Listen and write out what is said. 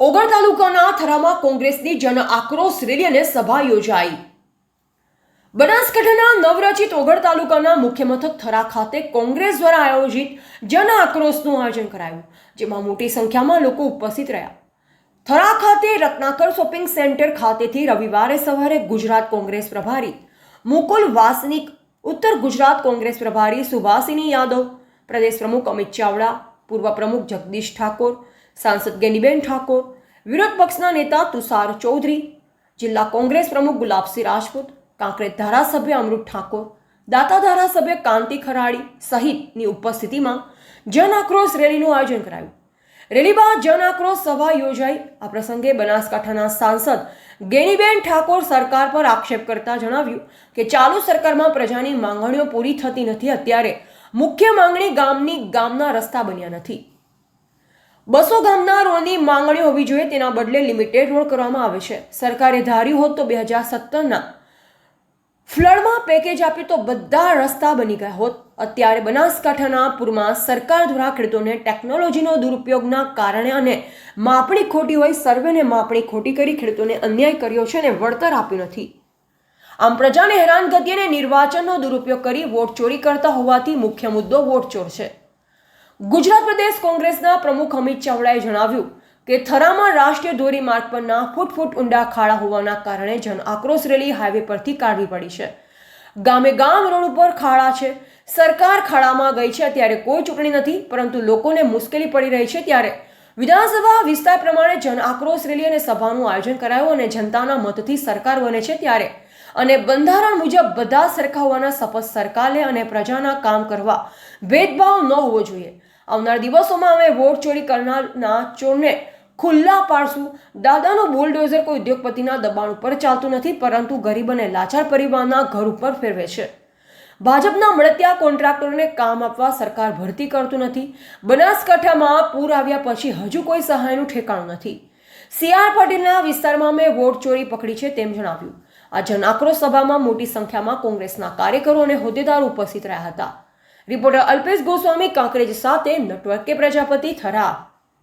ઓગળ તાલુકાના થરામાં કોંગ્રેસની જન આક્રોશ રેલી અને સભા યોજાઈ. બનાસકાંઠાના નવરચિત ઓગળ તાલુકાના મુખ્ય મથક થરા ખાતે કોંગ્રેસ દ્વારા આયોજિત જન આક્રોશનું આયોજન કરાયું, જેમાં મોટી સંખ્યામાં લોકો ઉપસ્થિત રહ્યા. થરા ખાતે રત્નાકર શોપિંગ સેન્ટર ખાતેથી રવિવારે સવારે ગુજરાત કોંગ્રેસ પ્રભારી મુકુલ વાસનિક, ઉત્તર ગુજરાત કોંગ્રેસ પ્રભારી સુભાષિની યાદવ, પ્રદેશ પ્રમુખ અમિત ચાવડા, પૂર્વ પ્રમુખ જગદીશ ઠાકોર સાંસદ ગેનીબેન ઠાકોર, વિરોધ પક્ષના નેતા તુષાર ચૌધરી, જિલ્લા કોંગ્રેસ પ્રમુખ ગુલાબસિંહ રાજપૂત, કાંકરેજ ધારાસભ્ય અમૃત ઠાકોર, દાતા ધારાસભ્ય કાંતિ ખરાડી સહિતની ઉપસ્થિતિમાં જન આક્રોશ રેલીનું આયોજન કરાયું. રેલી બાદ જન આક્રોશ સભા યોજાઈ. આ પ્રસંગે બનાસકાંઠાના સાંસદ ગેનીબેન ઠાકોર સરકાર પર આક્ષેપ કરતા જણાવ્યું કે ચાલુ સરકારમાં પ્રજાની માંગણીઓ પૂરી થતી નથી, અત્યારે મુખ્ય માંગણી ગામની ગામના રસ્તા બન્યા નથી. બસો ગામના રોડની માંગણી હોવી જોઈએ તેના બદલે લિમિટેડ રોડ કરવામાં આવે છે. સરકારે ધાર્યું હોત તો બે હજાર સત્તરના ફ્લડમાં પેકેજ આપ્યું તો બધા રસ્તા બની ગયા હોત. અત્યારે બનાસકાંઠાના પૂરમાં સરકાર દ્વારા ખેડૂતોને ટેકનોલોજીનો દુરુપયોગના કારણે અને માપણી ખોટી હોય, સર્વેને માપણી ખોટી કરી ખેડૂતોને અન્યાય કર્યો છે અને વળતર આપ્યું નથી. આમ પ્રજાને હેરાનગતિ અને નિર્વાચનનો દુરુપયોગ કરી વોટ ચોરી કરતા હોવાથી મુખ્ય મુદ્દો વોટ ચોર છે. ગુજરાત પ્રદેશ કોંગ્રેસના પ્રમુખ અમિત ચાવડાએ જણાવ્યું કે થરામાં રાષ્ટ્રીય ધોરીમાર્ગ પરના ફૂટ ફૂટ ઊંડા ખાડા હોવાના કારણે જન આક્રોશ રેલી હાઈવે પરથી કાઢવી પડી છે. ગામે ગામ રોડ ઉપર ખાડા છે. સરકાર ખાડામાં ગઈ છે ત્યારે કોઈ ચૂંટણી નથી, પરંતુ લોકોને મુશ્કેલી પડી રહી છે ત્યારે વિધાનસભા વિસ્તાર પ્રમાણે જન આક્રોશ રેલી અને સભાનું આયોજન કરાયું અને જનતાના મતથી સરકાર બને છે ત્યારે. અને બંધારણ મુજબ બધા સરખા હોવાના શપથ સરકાર અને પ્રજાના કામ કરવા ભેદભાવ ન હોવો જોઈએ. આવનાર દિવસોમાં અમે વોટ ચોરી કરનારના ચોરને ખુલ્લા પાડશું. દાદાનું બુલડોઝર કોઈ ઉદ્યોગપતિના દબાણ ઉપર ચાલતું નથી, પરંતુ ગરીબ અને લાચાર પરિવારના ઘર ઉપર ફેરવે છે. ભાજપના મળતિયા કોન્ટ્રાક્ટરોને કામ આપવા સરકાર ભરતી કરતું નથી. બનાસકાંઠામાં પૂર આવ્યા પછી હજુ કોઈ સહાયનું ઠેકાણું નથી. સી આર પાટીલના વિસ્તારમાં મેં વોટ ચોરી પકડી છે તેમ જણાવ્યું. આ જન સભામાં મોટી સંખ્યામાં કોંગ્રેસના કાર્યકરો અને હોદ્દેદારો ઉપસ્થિત રહ્યા હતા. રિપોર્ટર અલ્પેશ ગોસ્વામી કાંકરેજ સાથે નેટવર્ક કે પ્રજાપતિ થરા